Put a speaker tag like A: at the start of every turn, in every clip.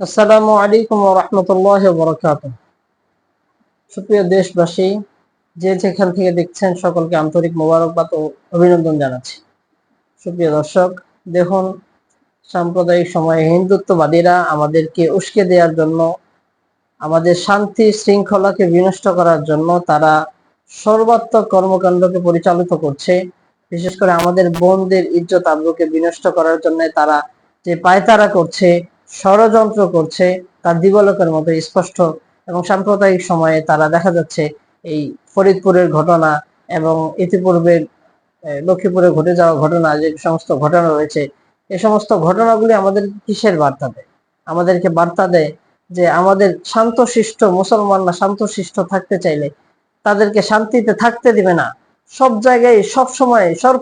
A: আসসালামু আলাইকুম রহমতুল্লাহ বরকাত সুপ্রিয় দেশবাসী, যে যেখান থেকে দেখছেন সকলকে আন্তরিক মোবারকবাদ ও অভিনন্দন জানাচ্ছি। সুপ্রিয় দর্শক, দেখুন, সাম্প্রদায়িক সময়ে হিন্দুত্ববাদীরা আমাদেরকে উস্কে দেওয়ার জন্য, আমাদের শান্তি শৃঙ্খলাকে বিনষ্ট করার জন্য তারা সর্বাত্মক কর্মকাণ্ডকে পরিচালিত করছে। বিশেষ করে আমাদের বোনদের ইজ্জত আব্রুকে বিনষ্ট করার জন্য তারা যে পায়তারা করছে ষড়যন্ত্র করছে, তার দিবলকের মতো স্পষ্ট এবং সাম্প্রদায়িক সময়ে তারা দেখা যাচ্ছে এই ফরিদপুরের ঘটনা এবং ইতিপূর্বে লক্ষ্মীপুরে ঘটে যাওয়া ঘটনা, যে সমস্ত ঘটনা রয়েছে, এ সমস্ত ঘটনাগুলি আমাদের কিসের বার্তা দেয়? আমাদেরকে বার্তা দেয় যে আমাদের শান্তশিষ্ট মুসলমানরা শান্তশিষ্ট থাকতে চাইলে তাদেরকে শান্তিতে থাকতে দিবে না। সব জায়গায়, সব সময়, সব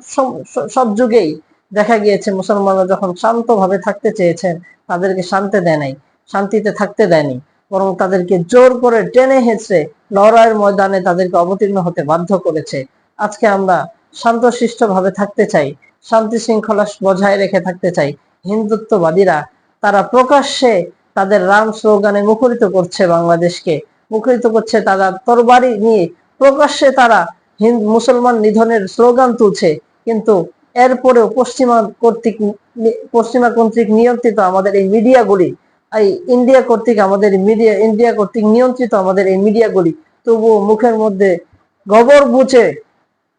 A: সব যুগেই দেখা গিয়েছে মুসলমানরা যখন শান্তভাবে থাকতে চেয়েছেন, তাদেরকে শান্তি দেয় নাই, শান্তিতে থাকতে দেয়নি, বরং তাদেরকে জোর করে টেনে হেঁচড়ে লড়াইয়ের ময়দানে তাদেরকে অবতীর্ণ হতে বাধ্য করেছে। আজকে আমরা শান্তশিষ্ট ভাবে থাকতে চাই শান্তি শৃঙ্খলা বজায় রেখে থাকতে চাই। হিন্দুত্ববাদীরা, তারা প্রকাশ্যে তাদের রাম স্লোগানে মুখরিত করছে বাংলাদেশকে, মুখরিত করছে তারা তরবারি নিয়ে, প্রকাশ্যে তারা হিন্দু মুসলমান নিধনের স্লোগান তুলছে, কিন্তু এরপরেও পশ্চিমা কর্তৃক পশ্চিমা কর্তৃক নিয়ন্ত্রিত আমাদের এই মিডিয়াগুলি, এই ইন্ডিয়া কর্তৃক আমাদের মিডিয়া, ইন্ডিয়া কর্তৃক নিয়ন্ত্রিত আমাদের এই মিডিয়াগুলি, তবুও মুখের মধ্যে গোবর বুচে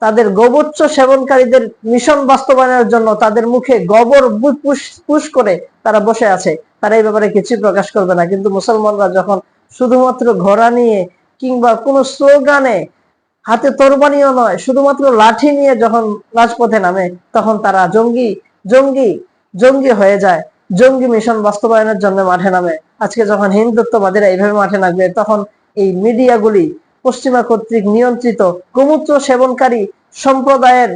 A: তাদের গোবচ্চ সেবনকারীদের মিশন বাস্তবায়নের জন্য তাদের মুখে গোবর পুশ করে তারা বসে আছে। তারা এই ব্যাপারে কিছু প্রকাশ করবে না। কিন্তু মুসলমানরা যখন শুধুমাত্র ঘোড়া নিয়ে কিংবা কোনো স্লোগানে হাতে তরবানিও নয়, শুধুমাত্র লাঠি নিয়ে যখন রাজপথে নামে, তখন তারা জঙ্গি জঙ্গি জঙ্গি হয়ে যায়। জঙ্গি মিশন বাস্তবায়নের জন্য মাঠে নামে। আজকে যখন হিন্দুত্ববাদীরা এইভাবে মাঠে নামবে, তখন এই মিডিয়াগুলি পশ্চিমা কর্তৃক নিয়ন্ত্রিত গোমূত্র সেবনকারী সম্প্রদায়ের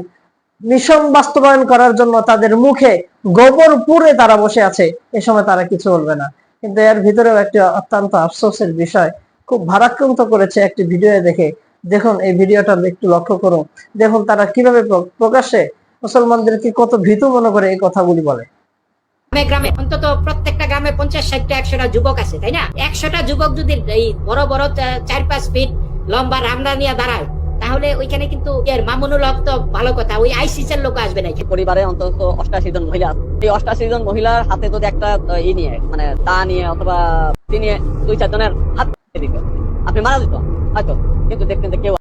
A: মিশন বাস্তবায়ন করার জন্য তাদের মুখে গোবর পুরে তারা বসে আছে। এ সময় তারা কিছু বলবে না। কিন্তু এর ভিতরেও একটি অত্যন্ত আফসোসের বিষয়, খুব ভারাক্রান্ত করেছে একটি ভিডিও দেখে। দেখুন এই ভিডিওটা একটু লক্ষ্য করুন। দেখুন তারা কীভাবে প্র- প্রকাশ্যে মুসলমানদেরকে কত ভীতু মনে করে এই কথাগুলি বলে।
B: গ্রামে গ্রামে অন্তত প্রত্যেকটা গ্রামে পঞ্চাশ ষাটটা একশোটা যুবক আছে তাই না? একশোটা যুবক যদি এই বড় বড় চার পাঁচ ফিট লম্বা রামদা নিয়ে দাঁড়ায় তাহলে ওইখানে কিন্তু এর মামুনুল হক তো ভালো কথা ওই আইসিসের লোক আসবে না
C: পরিবারে অন্তত অষ্টাশি জন মহিলা। এই অষ্টাশি জন মহিলার হাতে যদি একটা ই নিয়ে মানে দা নিয়ে অথবা তি নিয়ে দুই চার জনের হাত দিত আপনি মারা দিত হয়তো। কিন্তু দেখতেন কেউ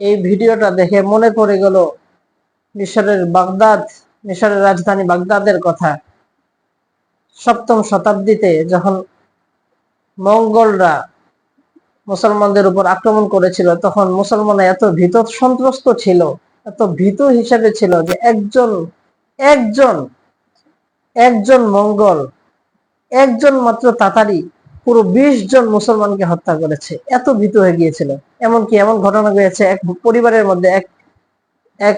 A: এই ভিডিওটা দেখে মনে পড়ে গেল মিশরের বাগদাদ, মিশরের রাজধানী বাগদাদের কথা। সপ্তম শতাব্দীতে যখন মঙ্গলরা মুসলমানদের উপর আক্রমণ করেছিল, তখন মুসলমানরা এত ভীত সন্ত্রস্ত ছিল, এত ভীত হিসেবে ছিল যে একজন একজন একজন মঙ্গল, একজন মাত্র তাতারি পুরো বিশ জন মুসলমানকে হত্যা করেছে। এত ভীত হয়ে গিয়েছিল। এমনকি এমন ঘটনা হয়েছে এক পরিবারের মধ্যে এক এক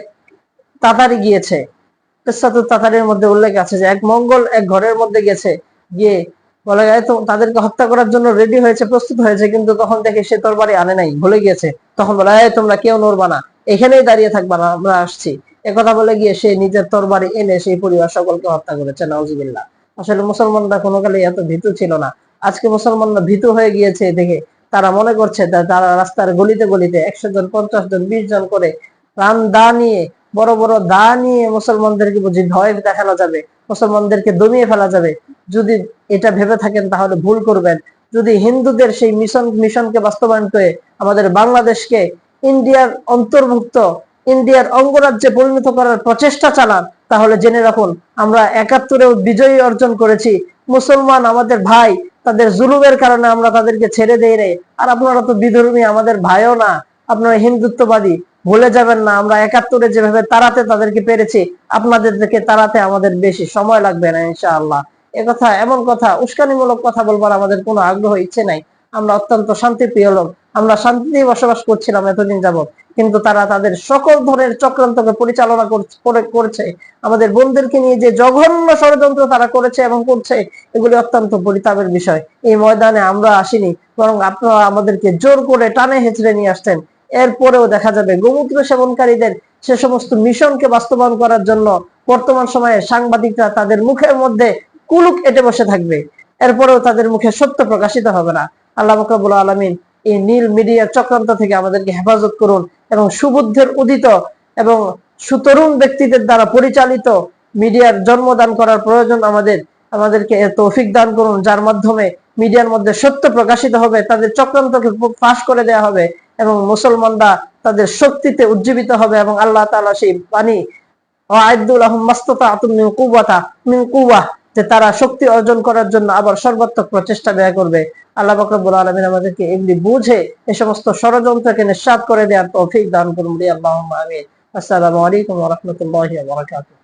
A: তাতারি গিয়েছে। কিসসাতুত তাতারির মধ্যে উল্লেখ আছে যে, এক মঙ্গল এক ঘরের মধ্যে গেছে, গিয়ে বলা যায় তো তাদেরকে হত্যা করার জন্য রেডি হয়েছে, প্রস্তুত হয়েছে, কিন্তু তখন দেখে সে তরবারি আনে নাই, ভুলে গিয়েছে। তখন বলে, এই তোমরা কেউ নড়বা না, এখানেই দাঁড়িয়ে থাকবা না, আমরা আসছি। একথা বলে গিয়ে সে নিজের তরবারি এনে সেই পরিবার সকলকে হত্যা করেছে, নাউজুবিল্লাহ। আসলে মুসলমানরা কোনো কালে এত ভীতু ছিল না। আজকে মুসলমানরা ভীত হয়ে গিয়েছে দেখে। তারা মনে করছে তারা রাস্তার গলিতে গলিতে একশো জন, পঞ্চাশ জন, বিশ জন করে রান দা নিয়ে, বড় বড় দা নিয়ে মুসলমানদেরকে বুঝি ভয় দেখানো যাবে, মুসলমানদেরকে দমিয়ে ফেলা যাবে। যদি এটা ভেবে থাকেন তাহলে ভুল করবেন। যদি হিন্দুদের সেই মিশন মিশনকে বাস্তবায়ন করে আমাদের বাংলাদেশকে ইন্ডিয়ার অন্তর্ভুক্ত, ইন্ডিয়ার অঙ্গরাজ্যে পরিণত করার প্রচেষ্টা চালান, তাহলে জেনে রাখুন, আমরা একাত্তরেও বিজয়ী অর্জন করেছি। মুসলমান আমাদের ভাই তাদের জুলুমের কারণে আমরা তাদেরকে ছেড়ে দেই রে আর আপনারা তো বিধর্মী, আমাদের ভাইও না। আপনারা হিন্দুত্ববাদী, ভুলে যাবেন না। আমরা একাত্তরে যেভাবে তাড়াতে তাদেরকে পেরেছি আপনাদের থেকে তাড়াতে আমাদের বেশি সময় লাগবে না, ইনশাআল্লাহ। কথা, এমন কথা, উস্কানিমূলক কথা বলবার আমাদের কোনো আগ্রহ, ইচ্ছে নাই। আমরা অত্যন্ত শান্তিপ্রিয় লোক। আমরা শান্তিতে বসবাস করছিলাম এতদিন যাবত কিন্তু তারা তাদের সকল ধরনের চক্রান্তকে পরিচালনা করছে- আমাদের বোনদেরকে নিয়ে যে জঘন্য ষড়যন্ত্র তারা করেছে এবং করছে, এগুলি অত্যন্ত পরিতাপের বিষয়। এই ময়দানে আমরা আসিনি, বরং আপনারা আমাদেরকে জোর করে টানে হেঁচড়ে নিয়ে আসতেন এরপরেও দেখা যাবে গোমূত্র সেবনকারীদের সে সমস্ত মিশনকে বাস্তবায়ন করার জন্য বর্তমান সময়ে সাংবাদিকরা তাদের মুখের মধ্যে কুলুক এটে বসে থাকবে। এরপরেও তাদের মুখে সত্য প্রকাশিত হবে না। আল্লাহ মকাবুল আলমিন এই নীল মিডিয়ার চক্রান্ত থেকে আমাদেরকে হেফাজত করুন এবং সুবুদ্ধের উদিত এবং সুতরুণ ব্যক্তিদের দ্বারা পরিচালিত মিডিয়ার জন্মদান করার প্রয়োজন আমাদের, আমাদেরকে তৌফিক দান করুন, যার মাধ্যমে মিডিয়ার মধ্যে সত্য প্রকাশিত হবে, তাদের চক্রান্তকে ফাঁস করে দেওয়া হবে এবং মুসলমানরা তাদের শক্তিতে উজ্জীবিত হবে এবং আল্লাহ তাআলা সেই পানি আইদুল আহম মাস্ততা আতুম মিন কুওয়া যে তারা শক্তি অর্জন করার জন্য আবার সর্বাত্মক প্রচেষ্টা ব্যয় করবে। আল্লাহ বকরবুল আলমিন আমাদেরকে এমনি বুঝে এ সমস্ত ষড়যন্ত্রকে নিঃসাত করে দেওয়ার তৌফিক দান করুন। আল্লাহ আসসালামু আলাইকুম রহমতুল্লাহ বারাকাতুহু।